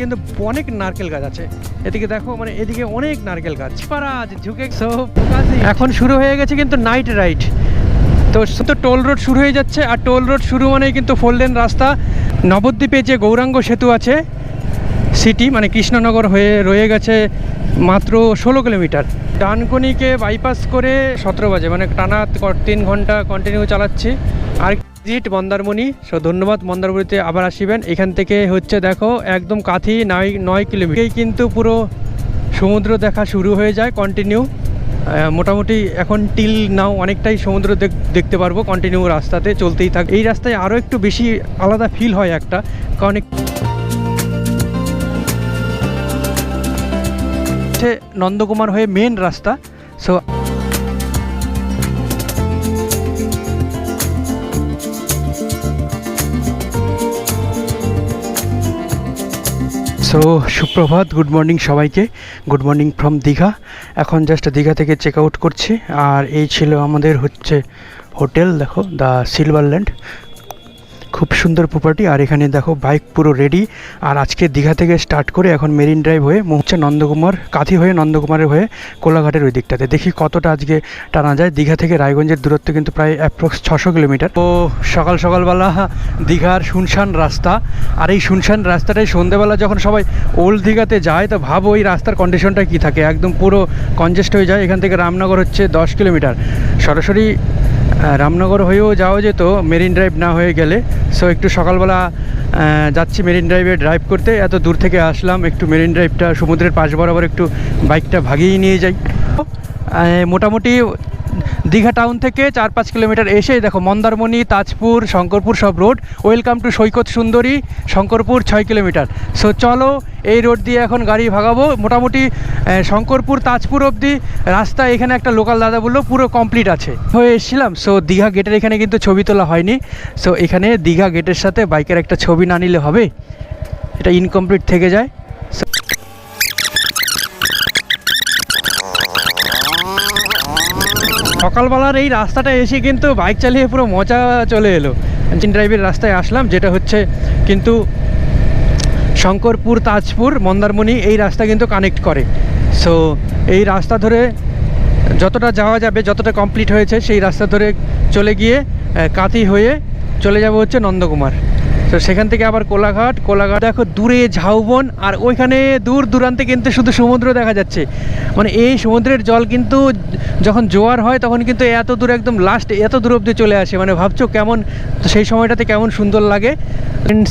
কিন্তু অনেক নারকেল গাছ আছে। এদিকে দেখো মানে এদিকে অনেক নারকেল গাছ। পারা আছে ঝুঁকে এখন শুরু হয়ে গেছে কিন্তু নাইট রাইড তো তো টোল রোড শুরু হয়ে যাচ্ছে, আর টোল রোড শুরু মানেই কিন্তু ফোর লেন রাস্তা। নবদ্বীপে যে গৌরাঙ্গ সেতু আছে সিটি মানে কৃষ্ণনগর হয়ে রয়ে গেছে মাত্র ষোলো কিলোমিটার। ডানকনিকে বাইপাস করে সতেরো বাজে মানে টানা তিন ঘণ্টা কন্টিনিউ চালাচ্ছি। আর ভিজিট মন্দারমণি। সো ধন্যবাদ, মন্দারমণিতে আবার আসিবেন। এখান থেকে হচ্ছে দেখো, একদম কাথি নয় নয় কিলোমিটার। কিন্তু পুরো সমুদ্র দেখা শুরু হয়ে যায় কন্টিনিউ মোটামুটি এখন টিল নাও অনেকটাই সমুদ্র দেখ- দেখতে পারব কন্টিনিউ রাস্তাতে চলতেই থাক। এই রাস্তায় আরও একটু বেশি আলাদা ফিল হয় একটা, কারণ নন্দকুমার হয়ে মেন রাস্তা। সো সো সুপ্রভাত গুড মর্নিং সবাইকে। গুড মর্নিং ফ্রম দীঘা এখন জাস্ট দীঘা থেকে চেক আউট করছি। আর এই ছিল আমাদের হচ্ছে হোটেল দেখো দ্য সিলভারল্যান্ড খুব সুন্দর প্রপার্টি আর এখানে দেখো বাইক পুরো রেডি আর আজকে দীঘা থেকে স্টার্ট করে এখন মেরিন ড্রাইভ হয়ে হচ্ছে নন্দকুমার, কাঁথি হয়ে নন্দকুমারের হয়ে কোলাঘাটের ওই দিকটাতে। দেখি কতটা আজকে টানা যায়। দীঘা থেকে রায়গঞ্জের দূরত্ব কিন্তু প্রায় অ্যাপ্রক্স ছশো কিলোমিটার তো সকাল সকালবেলা দীঘার শুনশান রাস্তা। আর এই শুনশান রাস্তাটাই সন্ধ্যেবেলা যখন সবাই ওল্ড দীঘাতে যায়, তো ভাবো ওই রাস্তার কন্ডিশনটা কী থাকে। একদম পুরো কনজেস্ট হয়ে যায়। এখান থেকে রামনগর হচ্ছে দশ কিলোমিটার সরাসরি রামনগর হয়েও যাওয়া যেত, মেরিন ড্রাইভ না হয়ে গেলে। সো একটু সকালবেলা যাচ্ছি মেরিন ড্রাইভে ড্রাইভ করতে। এত দূর থেকে আসলাম, একটু মেরিন ড্রাইভটা সমুদ্রের পাশ বরাবর একটু বাইকটা ভাগিয়ে নিয়ে যাই। মোটামুটি দীঘা টাউন থেকে চার পাঁচ কিলোমিটার এসে দেখো মন্দারমণি, তাজপুর, শঙ্করপুর সব রোড ওয়েলকাম টু সৈকত সুন্দরী, শঙ্করপুর ছয় কিলোমিটার। সো চলো এই রোড দিয়ে এখন গাড়ি ভাগাবো। মোটামুটি শঙ্করপুর, তাজপুর অবধি রাস্তা এখানে একটা লোকাল দাদা বলল, পুরো কমপ্লিট আছে। হয়ে এসেছিলাম। সো দীঘা গেটের এখানে কিন্তু ছবি তোলা হয়নি। সো এখানে দীঘা গেটের সাথে বাইকের একটা ছবি না নিলে হবে। এটা ইনকমপ্লিট থেকে যায়। সকালবেলার এই রাস্তাটা এসে কিন্তু বাইক চালিয়ে পুরো মজা চলে এলো। ইঞ্জিন ড্রাইভের রাস্তায় আসলাম, যেটা হচ্ছে কিন্তু শঙ্করপুর, তাজপুর, মন্দারমণি এই রাস্তা কিন্তু কানেক্ট করে। সো এই রাস্তা ধরে যতটা যাওয়া যাবে, যতটা কমপ্লিট হয়েছে, সেই রাস্তা ধরে চলে গিয়ে কাঁথি হয়ে চলে যাব হচ্ছে নন্দকুমার। তো সেখান থেকে আবার কোলাঘাট কোলাঘাট দেখো দূরে ঝাউবন আর ওইখানে দূর দূরান্তে কিন্তু শুধু সমুদ্র দেখা যাচ্ছে। মানে এই সমুদ্রের জল কিন্তু যখন জোয়ার হয় তখন কিন্তু এত দূর একদম লাস্ট এত দূর অব্দি চলে আসে। মানে ভাবছ কেমন, সেই সময়টাতে কেমন সুন্দর লাগে?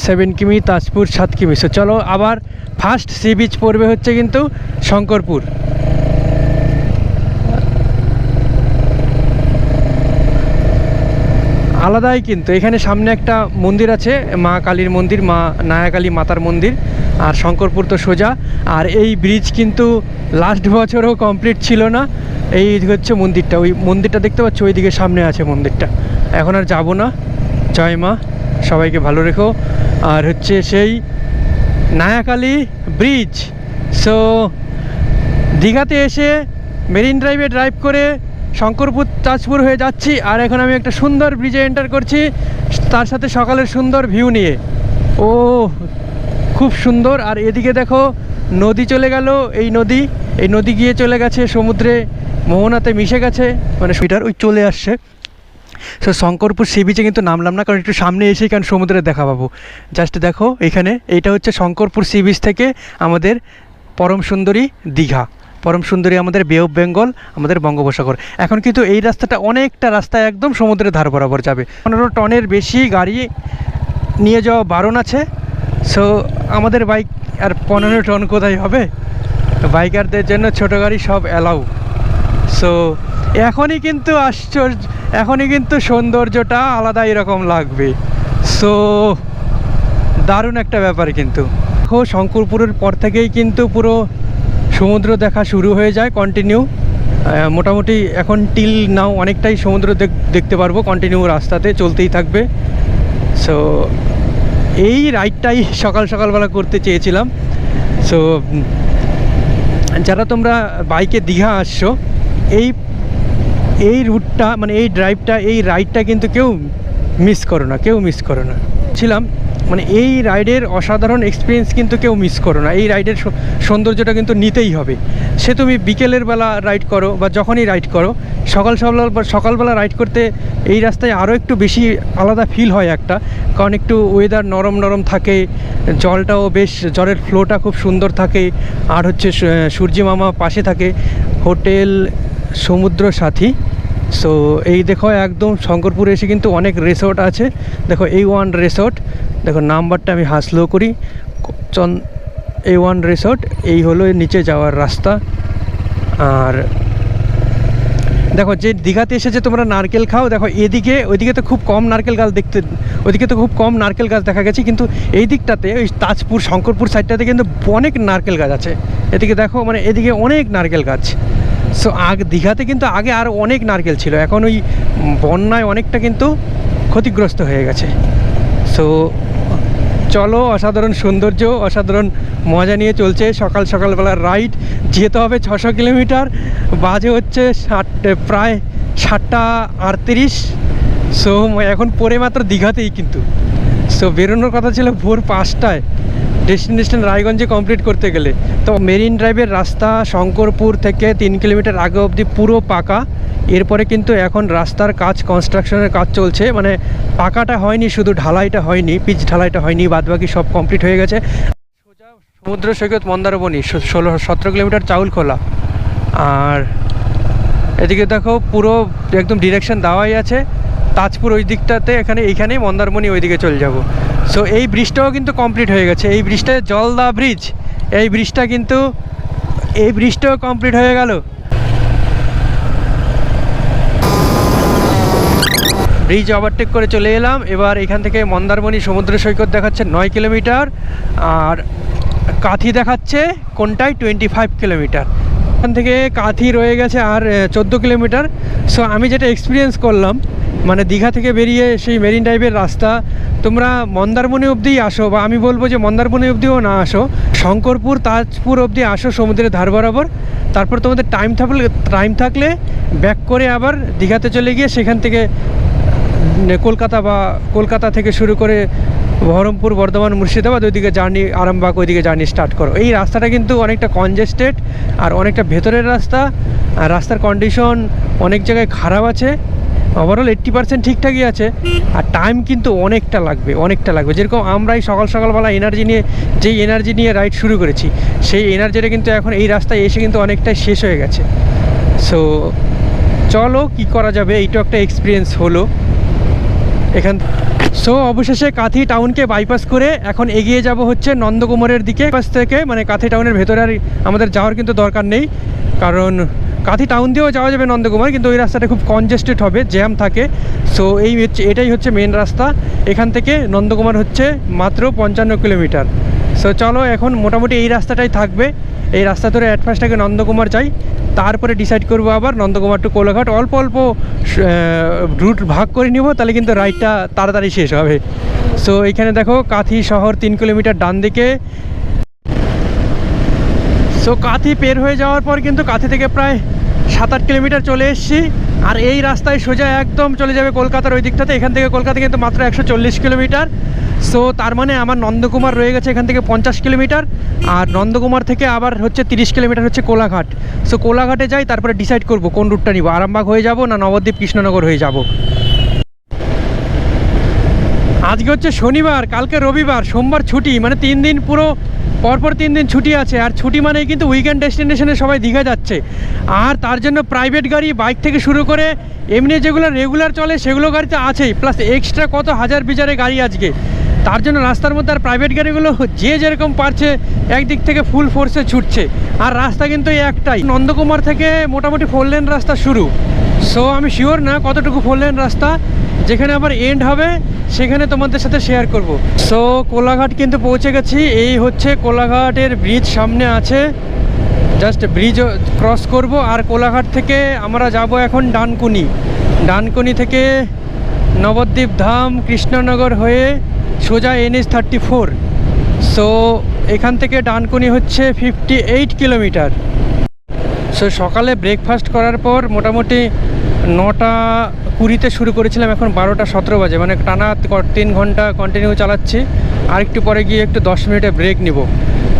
সেভেন কিমি, তাজপুর, সাত কিমি। সো চলো আবার ফার্স্ট সি বিচ পড়বে হচ্ছে কিন্তু শঙ্করপুর। আলাদাই কিন্তু। এখানে সামনে একটা মন্দির আছে, মা কালীর মন্দির, মা নায়াকালী মাতার মন্দির আর শঙ্করপুর তো সোজা। আর এই ব্রিজ কিন্তু লাস্ট বছরও কমপ্লিট ছিল না। এই হচ্ছে মন্দিরটা। ওই মন্দিরটা দেখতে পাচ্ছ, ওইদিকে সামনে আছে মন্দিরটা। এখন আর যাব না। জয় মা। সবাইকে ভালো রেখো। আর হচ্ছে সেই নায়াকালী ব্রিজ সো দীঘাতে এসে মেরিন ড্রাইভে ড্রাইভ করে শঙ্করপুর, তাজপুর হয়ে যাচ্ছি। আর এখন আমি একটা সুন্দর ব্রিজে এন্টার করছি। তার সাথে সকালের সুন্দর ভিউ নিয়ে। ও, খুব সুন্দর। আর এদিকে দেখো, নদী চলে গেল। এই নদী এই নদী গিয়ে চলে গেছে সমুদ্রে। মোহনাতে মিশে গেছে। মানে সুইটার ওই চলে আসছে। সো শঙ্করপুর সি বিচে কিন্তু নামলাম না, কারণ একটু সামনে এসেই কারণ সমুদ্রে দেখা পাবো। জাস্ট দেখো, এখানে, এইটা হচ্ছে শঙ্করপুর সি বিচ থেকে আমাদের পরম সুন্দরী দীঘা। পরম সুন্দরী আমাদের বে অফ বেঙ্গল আমাদের বঙ্গোপসাগর। এখন কিন্তু এই রাস্তাটা অনেকটা রাস্তা একদম সমুদ্রের ধার বরাবর যাবে। পনেরো টনের বেশি গাড়ি নিয়ে যাওয়া বারণ আছে। সো আমাদের বাইক আর পনেরো টন কোথায় হবে? বাইকারদের জন্য ছোটো গাড়ি সব অ্যালাউ সো এখনই কিন্তু আশ্চর্য, এখনই কিন্তু সৌন্দর্যটা আলাদা এরকম লাগবে। সো দারুণ একটা ব্যাপার কিন্তু। শঙ্করপুরের পর থেকেই কিন্তু পুরো সমুদ্র দেখা শুরু হয়ে যায় কন্টিনিউ মোটামুটি এখন টিল নাও অনেকটাই সমুদ্র দেখতে পারব কন্টিনিউ রাস্তাতে চলতেই থাকবে। সো এই রাইডটাই সকাল সকালবেলা করতে চেয়েছিলাম। সো যারা তোমরা বাইকে দীঘা আসছো, এই এই রুটটা মানে এই ড্রাইভটা এই রাইডটা কিন্তু কেউ মিস করো না, কেউ মিস করো না। ছিলাম মানে এই রাইডের অসাধারণ এক্সপিরিয়েন্স কিন্তু কেউ মিস করো না। এই রাইডের সৌন্দর্যটা কিন্তু নিতেই হবে। সে তুমি বিকেলের বেলা রাইড করো বা যখনই রাইড করো, সকাল সকাল সকালবেলা রাইড করতে এই রাস্তায় আরও একটু বেশি আলাদা ফিল হয় একটা। কারণ একটু ওয়েদার নরম নরম থাকে, জলটাও বেশ, জলের ফ্লোটা খুব সুন্দর থাকে। আর হচ্ছে সূর্যি মামা পাশে থাকে। হোটেল সমুদ্র সাথী সো এই দেখো একদম শঙ্করপুরে এসে কিন্তু অনেক রিসোর্ট আছে। দেখো এই ওয়ান রিসোর্ট দেখো নাম্বারটা আমি হাসলো করি। চন এই ওয়ান রিসোর্ট এই হলো নিচে যাওয়ার রাস্তা। আর দেখো যে দীঘাতে এসেছে তোমরা নারকেল খাও, দেখো এদিকে, ওইদিকে তো খুব কম নারকেল গাছ দেখতে, ওইদিকে তো খুব কম নারকেল গাছ দেখা গেছে। কিন্তু এই দিকটাতে, ওই তাজপুর, শঙ্করপুর সাইডটাতে কিন্তু অনেক নারকেল গাছ আছে। এদিকে দেখো মানে এদিকে অনেক নারকেল গাছ। সো আগ, দীঘাতে কিন্তু আগে আরও অনেক নারকেল ছিল। এখন ওই বন্যায় অনেকটা কিন্তু ক্ষতিগ্রস্ত হয়ে গেছে। সো চলো, অসাধারণ সৌন্দর্য, অসাধারণ মজা নিয়ে চলছে সকাল সকালবেলা রাইড। যেতে হবে ছশো কিলোমিটার, বাজে হচ্ছে ষাট প্রায় সাতটা আটত্রিশ। সো এখন পরে মাত্র দীঘাতেই কিন্তু। সো বেরোনোর কথা ছিল ভোর পাঁচটায়। ডেস্টিনেশন রায়গঞ্জে কমপ্লিট করতে গেলে। তো মেরিন ড্রাইভের রাস্তা শঙ্করপুর থেকে তিন কিলোমিটার আগে অবধি পুরো পাকা। এরপরে কিন্তু এখন রাস্তার কাজ কনস্ট্রাকশনের কাজ চলছে। মানে পাকাটা হয়নি, শুধু ঢালাইটা হয়নি, পিচ ঢালাইটা হয়নি, বাদবাকি সব কমপ্লিট হয়ে গেছে। সোজা সমুদ্র সৈকত মন্দারমণি, ষো- ষোলো, সতেরো কিলোমিটার চাউল খোলা আর এদিকে দেখো পুরো একদম ডিরেকশন দেওয়াই আছে। তাজপুর ওই দিকটাতে এখানে, এইখানেই মন্দারমণি ওইদিকে চলে যাব। সো এই ব্রিজটাও কিন্তু কমপ্লিট হয়ে গেছে। এই ব্রিজটা জলদা ব্রিজ এই ব্রিজটা কিন্তু, এই ব্রিজটাও কমপ্লিট হয়ে গেল। ব্রিজ ওভারটেক করে চলে এলাম। এবার এখান থেকে মন্দারমণি সমুদ্র সৈকত দেখাচ্ছে নয় কিলোমিটার। আর কাথি দেখাচ্ছে কোনটায়? Twenty five kilometre. এখান থেকে কাথি রয়ে গেছে আর চোদ্দ কিলোমিটার। সো আমি যেটা এক্সপিরিয়েন্স করলাম মানে দীঘা থেকে বেরিয়ে সেই মেরিন ড্রাইভের রাস্তা, তোমরা মন্দারমণি অবধিই আসো বা আমি বলব যে মন্দারমণি অবধিও না আসো, শঙ্করপুর, তাজপুর অবধি আসো সমুদ্রের ধার বরাবর, তারপর তোমাদের টাইম থাকলে টাইম থাকলে ব্যাক করে আবার দীঘাতে চলে গিয়ে সেখান থেকে কলকাতা বা কলকাতা থেকে শুরু করে বহরমপুর, বর্ধমান, মুর্শিদাবাদ ওইদিকে জার্নি, আরামবাগ ওইদিকে জার্নি স্টার্ট করো। এই রাস্তাটা কিন্তু অনেকটা কনজেস্টেড আর অনেকটা ভেতরের রাস্তা, আর রাস্তার কন্ডিশন অনেক জায়গায় খারাপ আছে। ওভারঅল এইট্টি পার্সেন্ট ঠিকঠাকই আছে। আর টাইম কিন্তু অনেকটা লাগবে অনেকটা লাগবে। যেরকম আমরাই সকাল সকালবেলা এনার্জি নিয়ে, যেই এনার্জি নিয়ে রাইড শুরু করেছি, সেই এনার্জিটা কিন্তু এখন এই রাস্তায় এসে কিন্তু অনেকটাই শেষ হয়ে গেছে। সো চলো কি করা যাবে? এইটা একটা এক্সপিরিয়েন্স হলো। এখান সো অবশেষে কাথি টাউনকে বাইপাস করে এখন এগিয়ে যাব হচ্ছে নন্দকুমারের দিকে। পাশ থেকে মানে কাথি টাউনের ভেতরে আর আমাদের যাওয়ার কিন্তু দরকার নেই। কারণ কাথি টাউন দিয়েও যাওয়া যাবে নন্দকুমার, কিন্তু ওই রাস্তাটা খুব কনজেস্টেড হবে জ্যাম থাকে। সো এই হচ্ছে, এটাই হচ্ছে মেন রাস্তা। এখান থেকে নন্দকুমার হচ্ছে মাত্র পঞ্চান্ন কিলোমিটার। সো চলো এখন মোটামুটি এই রাস্তাটাই থাকবে। এই রাস্তা ধরে অ্যাট ফার্স্ট আগে নন্দকুমার যাই, তারপরে ডিসাইড করব আবার নন্দকুমার টু কোলাঘাট। অল্প অল্প রুট ভাগ করে নিব, তাহলে কিন্তু রাইডটা তাড়াতাড়ি শেষ হবে। সো এখানে দেখো, কাঁথি শহর তিন কিলোমিটার ডান দিকে। সো কাঁথি পের হয়ে যাওয়ার পর কিন্তু কাঁথি থেকে প্রায় সাত আট কিলোমিটার চলে এসেছি, আর এই রাস্তায় সোজা একদম চলে যাবে কলকাতার ওই দিকটাতে। এখান থেকে কলকাতা কিন্তু মাত্র একশো চল্লিশ কিলোমিটার। সো তার মানে আমার নন্দকুমার রয়ে গেছে এখান থেকে পঞ্চাশ কিলোমিটার, আর নন্দকুমার থেকে আবার হচ্ছে তিরিশ কিলোমিটার হচ্ছে কোলাঘাট। সো কোলাঘাটে যাই, তারপরে ডিসাইড করব কোন রুটটা নিব। আরামবাগ হয়ে যাব না নবদ্বীপ কৃষ্ণনগর হয়ে যাব? আজকে হচ্ছে শনিবার, কালকে রবিবার, সোমবার ছুটি মানে তিন দিন পুরো, পরপর তিন দিন ছুটি আছে। আর ছুটি মানেই কিন্তু উইকেন্ড ডেস্টিনেশনে সবাই দীঘা যাচ্ছে। আর তার জন্য প্রাইভেট গাড়ি বাইক থেকে শুরু করে এমনি যেগুলো রেগুলার চলে, সেগুলো গাড়িতে আছেই। প্লাস এক্সট্রা কত হাজার বিচারে গাড়ি আজকে। তার জন্য রাস্তার মধ্যে আর প্রাইভেট গাড়িগুলো যে যেরকম পারছে, একদিক থেকে ফুল ফোর্সে ছুটছে। আর রাস্তা কিন্তু একটাই। নন্দকুমার থেকে মোটামুটি ফোর লেন রাস্তা শুরু। সো আমি শিওর না কতটুকু ফোর লেন রাস্তা, যেখানে আবার এন্ড হবে, সেখানে তোমাদের সাথে শেয়ার করব। সো কোলাঘাট কিন্তু পৌঁছে গেছি। এই হচ্ছে কোলাঘাটের ব্রিজ সামনে আছে। জাস্ট ব্রিজ ক্রস করব। আর কোলাঘাট থেকে আমরা যাব এখন ডানকুনি। ডানকুনি থেকে নবদ্বীপ ধাম, কৃষ্ণনগর হয়ে সোজা এনএস থার্টি ফোর। সো এখান থেকে ডানকুনি হচ্ছে ফিফটি এইট কিলোমিটার সো সকালে ব্রেকফাস্ট করার পর মোটামুটি নটা কুড়িতে শুরু করেছিলাম, এখন বারোটা সতেরো বাজে। মানে টানা তিন ঘণ্টা কন্টিনিউ চালাচ্ছি। আর একটু পরে গিয়ে একটু দশ মিনিটে ব্রেক নিব।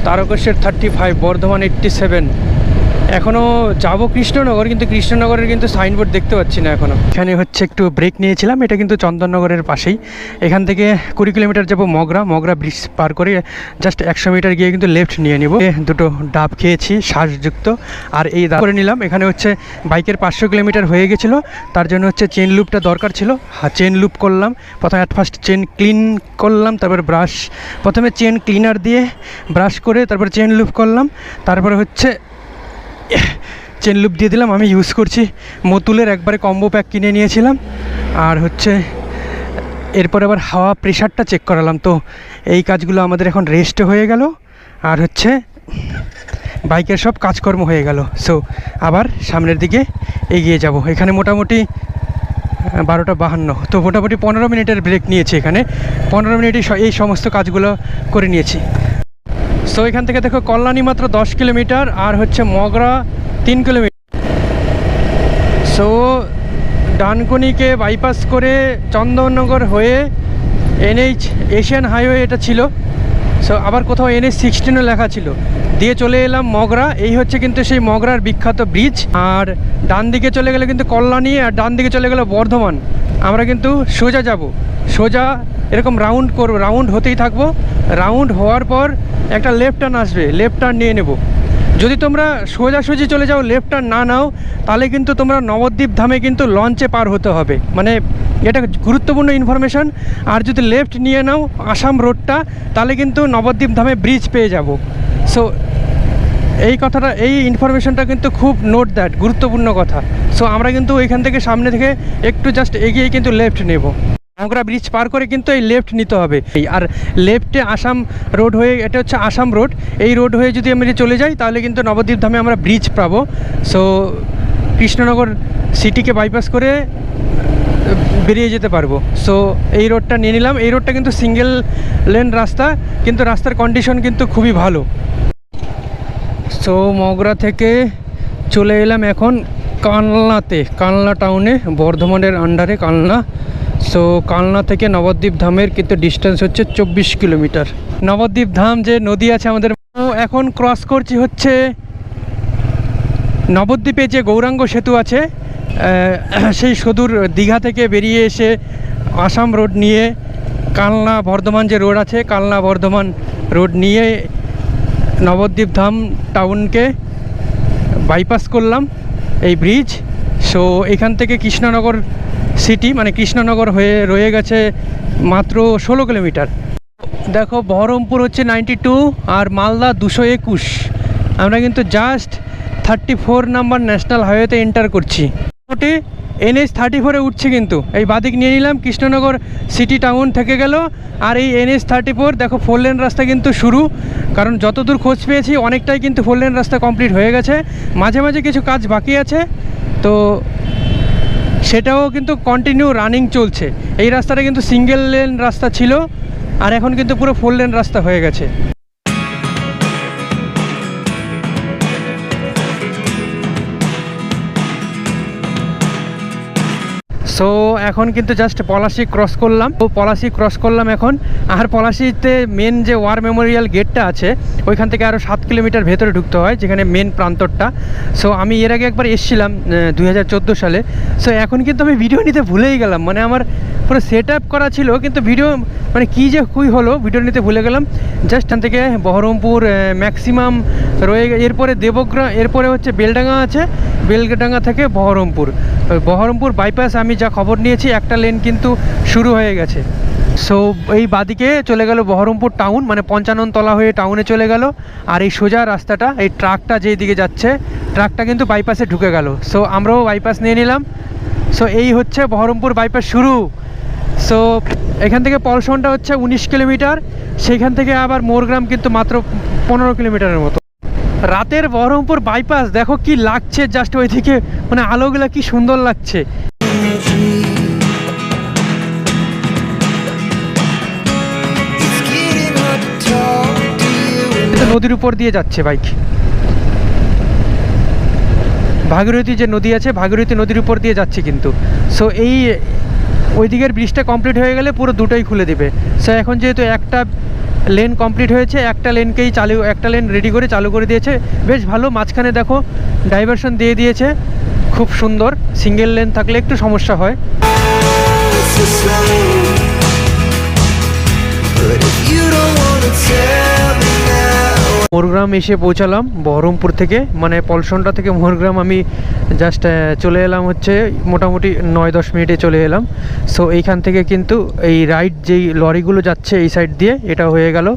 Tarakeswar thirty five Bardhaman eighty seven এখনও যাব কৃষ্ণনগর, কিন্তু কৃষ্ণনগরের কিন্তু সাইনবোর্ড দেখতে পাচ্ছি না এখনও এখানে হচ্ছে একটু ব্রেক নিয়েছিলাম, এটা কিন্তু চন্দননগরের পাশেই। এখান থেকে কুড়ি কিলোমিটার যাব মগরা মগরা ব্রিজ পার করে জাস্ট একশো মিটার গিয়ে কিন্তু লেফট নিয়ে নিব। দুটো ডাব খেয়েছি, শ্বাসযুক্ত, আর এই দাব করে নিলাম। এখানে হচ্ছে বাইকের পাঁচশো কিলোমিটার হয়ে গেছিল, তার জন্য হচ্ছে চেন লুপটা দরকার ছিল। হ্যাঁ চেন লুপ করলাম, প্রথমে অ্যাট ফার্স্ট চেন ক্লিন করলাম, তারপর ব্রাশ প্রথমে চেন ক্লিনার দিয়ে ব্রাশ করে তারপর চেন লুপ করলাম, তারপরে হচ্ছে চেন লুপ দিয়ে দিলাম, আমি ইউজ করছি। মতুলের একবারে কম্বো প্যাক কিনে নিয়েছিলাম। আর হচ্ছে, এরপর আবার হাওয়া প্রেশারটা চেক করালাম। তো এই কাজগুলো আমাদের এখন রেস্ট হয়ে গেল। আর হচ্ছে, বাইকের সব কাজকর্ম হয়ে গেল। সো আবার সামনের দিকে এগিয়ে যাব। এখানে মোটামুটি বারোটা বাহান্ন। তো মোটামুটি পনেরো মিনিটের ব্রেক নিয়েছি এখানে। পনেরো মিনিটই স- এই সমস্ত কাজগুলো করে নিয়েছি। সো এখান থেকে দেখো কল্যাণী মাত্র দশ কিলোমিটার আর হচ্ছে মগরা তিন কিলোমিটার। সো ডানকুনিকে বাইপাস করে চন্দননগর হয়ে এনএইচ এশিয়ান হাইওয়ে এটা ছিল। সো আবার কোথাও এনএইচ সিক্সটিনও লেখা ছিল। দিয়ে চলে এলাম মগরা। এই হচ্ছে কিন্তু সেই মগরার বিখ্যাত ব্রিজ আর ডান দিকে চলে গেলে কিন্তু কল্যাণী আর ডান দিকে চলে গেলে বর্ধমান। আমরা কিন্তু সোজা যাব। সোজা এরকম রাউন্ড করব রাউন্ড হতেই থাকব। রাউন্ড হওয়ার পর একটা লেফট টার্ন আসবে লেফট টার্ন নিয়ে নেব। যদি তোমরা সোজাসুজি চলে যাও লেফট টার্ন না নাও, তাহলে কিন্তু তোমরা নবদ্বীপ ধামে কিন্তু লঞ্চে পার হতে হবে। মানে এটা গুরুত্বপূর্ণ ইনফরমেশন আর যদি লেফট নিয়ে নাও, আসাম রোডটা তাহলে কিন্তু নবদ্বীপ ধামে ব্রিজ পেয়ে যাব। সো এই কথাটা, এই ইনফরমেশনটা কিন্তু খুব নোট দ্যাট গুরুত্বপূর্ণ কথা। সো আমরা কিন্তু এখান থেকে সামনে থেকে একটু জাস্ট এগিয়ে কিন্তু লেফট নেব। মগরা ব্রিজ পার করে কিন্তু এই লেফট নিতে হবে। আর লেফটে আসাম রোড হয়ে, এটা হচ্ছে আসাম রোড এই রোড হয়ে যদি আমরা চলে যাই, তাহলে কিন্তু নবদ্বীপ ধামে আমরা ব্রিজ পাবো। সো কৃষ্ণনগর সিটিকে বাইপাস করে বেরিয়ে যেতে পারব। সো এই রোডটা নিয়ে নিলাম। এই রোডটা কিন্তু সিঙ্গেল লেন রাস্তা, কিন্তু রাস্তার কন্ডিশন কিন্তু খুবই ভালো। সো মগরা থেকে চলে এলাম এখন কালনাতে। কালনা টাউনে বর্ধমানের আন্ডারে কালনা। সো কালনা থেকে নবদ্বীপ ধামের কিন্তু ডিস্টেন্স হচ্ছে চব্বিশ কিলোমিটার। নবদ্বীপ ধাম যে নদী আছে আমাদের এখন ক্রস করছি হচ্ছে নবদ্বীপে যে গৌরাঙ্গ সেতু আছে সেই সদূর দীঘা থেকে বেরিয়ে এসে আসাম রোড নিয়ে কালনা বর্ধমান যে রোড আছে, কালনা বর্ধমান রোড নিয়ে নবদ্বীপ ধাম টাউনকে বাইপাস করলাম এই ব্রিজ সো এখান থেকে কৃষ্ণনগর সিটি মানে কৃষ্ণনগর হয়ে রয়ে গেছে মাত্র ষোলো কিলোমিটার। দেখো, বহরমপুর হচ্ছে নাইনটি টু আর মালদা দুশো একুশ। আমরা কিন্তু just thirty four number national হাইওয়েতে এন্টার করছি। মোটামুটি এনএস থার্টি ফোরে উঠছে কিন্তু। এই বাদিক নিয়ে নিলাম, কৃষ্ণনগর সিটি টাউন থেকে গেল। আর এই এনএস থার্টি ফোর, দেখো, ফোর লেন রাস্তা কিন্তু শুরু। কারণ যতদূর খোঁজ পেয়েছি, অনেকটাই কিন্তু ফোর লেন রাস্তা কমপ্লিট হয়ে গেছে। মাঝে মাঝে কিছু কাজ বাকি আছে। তো সেটাও কিন্তু কন্টিনিউ রানিং চলছে। এই রাস্তাটা কিন্তু সিঙ্গেল লেন রাস্তা ছিল, আর এখন কিন্তু পুরো ফোর লেন রাস্তা হয়ে গেছে। সো এখন কিন্তু জাস্ট পলাশি ক্রস করলাম। তো পলাশি ক্রস করলাম এখন। আর পলাশিতে মেন যে ওয়ার মেমোরিয়াল গেটটা আছে, ওইখান থেকে আরও সাত কিলোমিটার ভেতরে ঢুকতে হয়, যেখানে মেন প্রান্তরটা। সো আমি এর আগে একবার এসেছিলাম চোদ্দ সালে। সো এখন কিন্তু আমি ভিডিও নিতে ভুলেই গেলাম। মানে আমার পুরো সেট আপ করা ছিল, কিন্তু ভিডিও মানে কী যে কুই হলো ভিডিও নিতে ভুলে গেলাম। জাস্ট এখান থেকে বহরমপুর ম্যাক্সিমাম রয়ে এরপরে দেবগ্রাম এরপরে হচ্ছে বেলডাঙ্গা আছে। বেলডাঙ্গা থেকে বহরমপুর। বহরমপুর বাইপাস আমি যা খবর নিয়েছি, একটা লেন কিন্তু শুরু হয়ে গেছে। সো এই বাদিকে চলে গেল বহরমপুর টাউন মানে পঞ্চানন তলা হয়ে টাউনে চলে গেল। আর এই সোজা রাস্তাটা, এই ট্রাকটা যেই দিকে যাচ্ছে ট্রাকটা কিন্তু বাইপাসে ঢুকে গেল। সো আমরাও বাইপাস নিয়ে নিলাম। সো এই হচ্ছে বহরমপুর বাইপাস শুরু। সো এখান থেকে পলসনটা হচ্ছে উনিশ কিলোমিটার। সেখান থেকে আবার মোরগ্রাম কিন্তু মাত্র পনেরো কিলোমিটারের মতো। রাতের বহরমপুর বাইপাস দেখো কি লাগছে জাস্ট ওইদিকে মানে আলোগুলো কি সুন্দর লাগছে। নদীর উপর দিয়ে যাচ্ছে বাইক। ভাগীরথী যে নদী আছে, ভাগীরথী নদীর উপর দিয়ে যাচ্ছে কিন্তু। সো এই ওই দিকের ব্রিজটা কমপ্লিট হয়ে গেলে পুরো দুটোই খুলে দেবে। সো এখন যেহেতু একটা লেন কমপ্লিট হয়েছে, একটা লেনকেই চালু, একটা লেন রেডি করে চালু করে দিয়েছে। বেশ ভালো, মাঝখানে দেখো ডাইভারশন দিয়ে দিয়েছে। খুব সুন্দর সিঙ্গেল লেন থাকলে একটু সমস্যা হয়। You don't tell মোরগ্রাম এসে পৌঁছালাম, বহরমপুর থেকে। মানে পলসনটা থেকে মোরগ্রাম আমি জাস্ট চলে এলাম হচ্ছে মোটামুটি নয় দশ মিনিটে চলে এলাম। সো এইখান থেকে কিন্তু এই রাইড যেই লরিগুলো যাচ্ছে এই সাইড দিয়ে, এটা হয়ে গেল,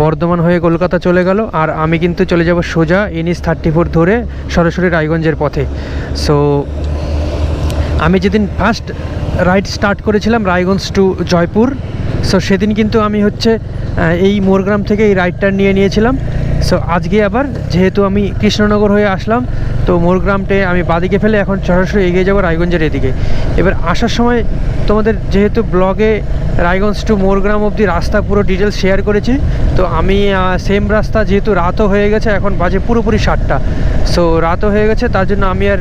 বর্ধমান হয়ে কলকাতা চলে গেল। আর আমি কিন্তু চলে যাব সোজা এনএস থার্টি ফোর ধরে সরাসরি রায়গঞ্জের পথে। সো আমি যেদিন ফার্স্ট রাইড স্টার্ট করেছিলাম রায়গঞ্জ টু জয়পুর সো সেদিন কিন্তু আমি হচ্ছে এই মোরগ্রাম থেকে এই রাইডটা নিয়ে নিয়েছিলাম। সো আজকে আবার যেহেতু আমি কৃষ্ণনগর হয়ে আসলাম, তো মোরগ্রামটে আমি বাদিকে ফেলে এখন সরাসরি এগিয়ে যাব রায়গঞ্জের এদিকে। এবার আসার সময় তোমাদের যেহেতু ব্লগে রায়গঞ্জ টু মোরগ্রাম অবধি রাস্তা পুরো ডিটেলস শেয়ার করেছি, তো আমি সেম রাস্তা যেহেতু রাতও হয়ে গেছে, এখন বাজে পুরোপুরি সাতটা। সো রাতও হয়ে গেছে, তার জন্য আমি আর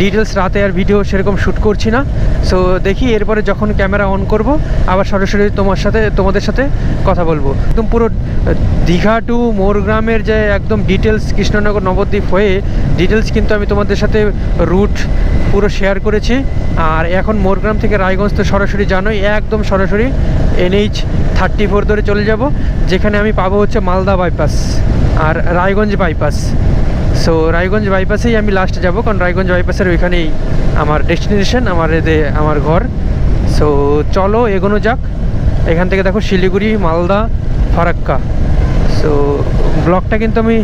ডিটেলস রাতে আর ভিডিও সেরকম শ্যুট করছি না। সো দেখি এরপরে যখন ক্যামেরা অন করব, আবার সরাসরি তোমার সাথে, তোমাদের সাথে কথা বলব। একদম পুরো দীঘা টু মোরগ্রামের যে একদম ডিটেলস কৃষ্ণনগর, নবদ্বীপ হয়ে ডিটেলস কিন্তু আমি তোমাদের সাথে রুট পুরো শেয়ার করেছি। আর এখন মোরগ্রাম থেকে রায়গঞ্জ তো সরাসরি জানোই, একদম সরাসরি এনএইচ থার্টি ফোর ধরে চলে যাব, যেখানে আমি পাবো হচ্ছে মালদা বাইপাস আর রায়গঞ্জ বাইপাস সো রায়গঞ্জ বাইপাসেই আমি লাস্টে যাব, কারণ রায়গঞ্জ বাইপাসের ওইখানেই আমার ডেস্টিনেশন আমার এদে আমার ঘর। সো চলো, এগোনো যাক। এখান থেকে দেখো শিলিগুড়ি, মালদা, ফারাক্কা। সো ব্লগটা কিন্তু আমি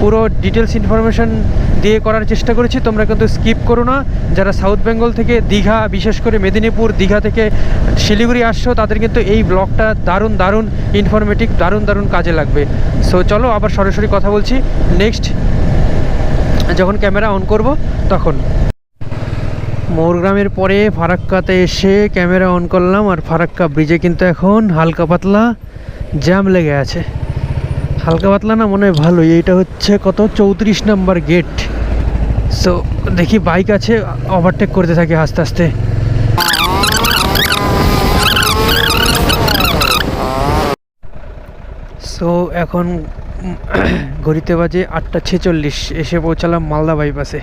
পুরো ডিটেলস ইনফরমেশন দিয়ে করার চেষ্টা করেছি। তোমরা কিন্তু স্কিপ করো না। যারা সাউথ বেঙ্গল থেকে দীঘা, বিশেষ করে মেদিনীপুর, দীঘা থেকে শিলিগুড়ি আসছো, তাদের কিন্তু এই ব্লগটা দারুণ দারুণ ইনফরমেটিভ দারুণ দারুণ কাজে লাগবে। সো চলো আবার সরাসরি কথা বলছি। নেক্সট যখন ক্যামেরা অন করব, তখন। মোরগ্রামের পরে ফারাক্কাতে এসে ক্যামেরা অন করলাম আর ফারাক্কা ব্রিজে কিন্তু এখন হালকা পাতলা জ্যাম লেগে আছে। হালকা পাতলা না মনে হয় ভালোই, এইটা হচ্ছে কত? চৌত্রিশ নাম্বার গেট। সো দেখি বাইক আছে ওভারটেক করতে থাকি আস্তে আস্তে। সো এখন ঘড়িতে বাজে আটটা ছেচল্লিশ, এসে পৌঁছালাম মালদা বাইপাসে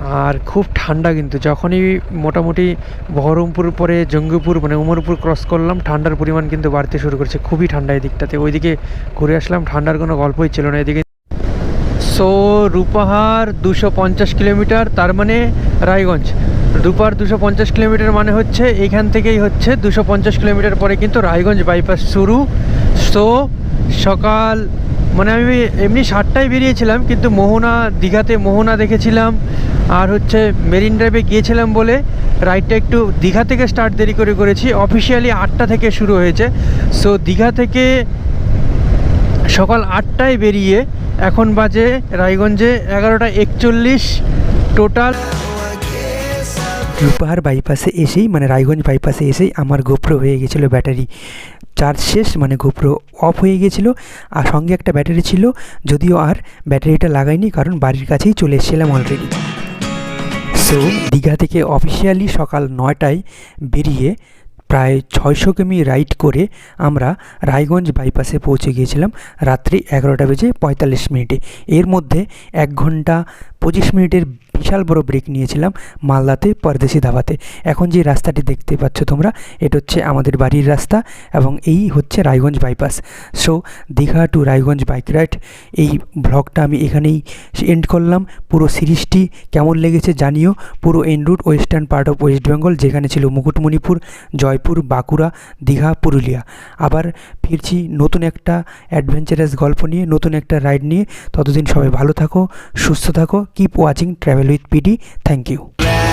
আর খুব ঠান্ডা কিন্তু। যখনই মোটামুটি বহরমপুর পরে জঙ্গিপুর মানে উমরপুর ক্রস করলাম, ঠান্ডার পরিমাণ কিন্তু বাড়তে শুরু করেছে। খুবই ঠান্ডা এই দিকটাতে। ওইদিকে ঘুরে আসলাম, ঠান্ডার কোনো গল্পই ছিল না এদিকে। সো, রূপাহার দুশো পঞ্চাশ কিলোমিটার, তার মানে রায়গঞ্জ। রূপার দুশো পঞ্চাশ কিলোমিটার মানে হচ্ছে এইখান থেকেই হচ্ছে দুশো পঞ্চাশ কিলোমিটার পরে কিন্তু রায়গঞ্জ বাইপাস শুরু। সো, সকাল মানে আমি এমনি সাতটায় বেরিয়েছিলাম, কিন্তু মোহনা দীঘাতে মোহনা দেখেছিলাম, আর হচ্ছে মেরিন ড্রাইভে গিয়েছিলাম বলে রাইডটা একটু দীঘা থেকে স্টার্ট দেরি করে করেছি। অফিসিয়ালি আটটা থেকে শুরু হয়েছে। সো দীঘা থেকে সকাল আটটায় বেরিয়ে এখন বাজে রায়গঞ্জে এগারোটা একচল্লিশ টোটাল রূপাহার বাইপাসে এসেই মানে রায়গঞ্জ বাইপাসে এসেই আমার গোপ্রো হয়ে গেছিল ব্যাটারি। চার্জ শেষ মানে গোপ্রো অফ হয়ে গেছিল আর সঙ্গে একটা ব্যাটারি ছিল, যদিও আর ব্যাটারিটা লাগাইনি, কারণ বাড়ির কাছেই চলে এসেছিলাম অলরেডি সো দীঘা থেকে অফিসিয়ালি সকাল নয়টায় বেরিয়ে প্রায় ছয়শো কিমি রাইড করে আমরা রায়গঞ্জ বাইপাসে পৌঁছে গিয়েছিলাম, রাত্রি এগারোটা বেজে পঁয়তাল্লিশ মিনিটে। এর মধ্যে এক ঘণ্টা পঁচিশ মিনিটের বিশাল বড় ব্রেক নিয়েছিলাম মালদাতে, পরদেশি ধাবাতে। এখন যে রাস্তাটি দেখতে পাচ্ছ তোমরা, এটা হচ্ছে আমাদের বাড়ির রাস্তা এবং এই হচ্ছে Raiganj bypass so Digha to Raiganj bike ride এই ব্লগটা আমি এখানেই এন্ড করলাম। পুরো সিরিজটি কেমন লেগেছে জানিও। পুরো en route western part of West Bengal যেখানে ছিল মুকুটমণিপুর, জয়পুর, বাঁকুড়া, দীঘা, পুরুলিয়া। আবার ফিরছি নতুন একটা অ্যাডভেঞ্চারাস গল্প নিয়ে, নতুন একটা রাইড নিয়ে। ততদিন সবাই ভালো থাকো, সুস্থ থাকো keep watching travel PD thank you fly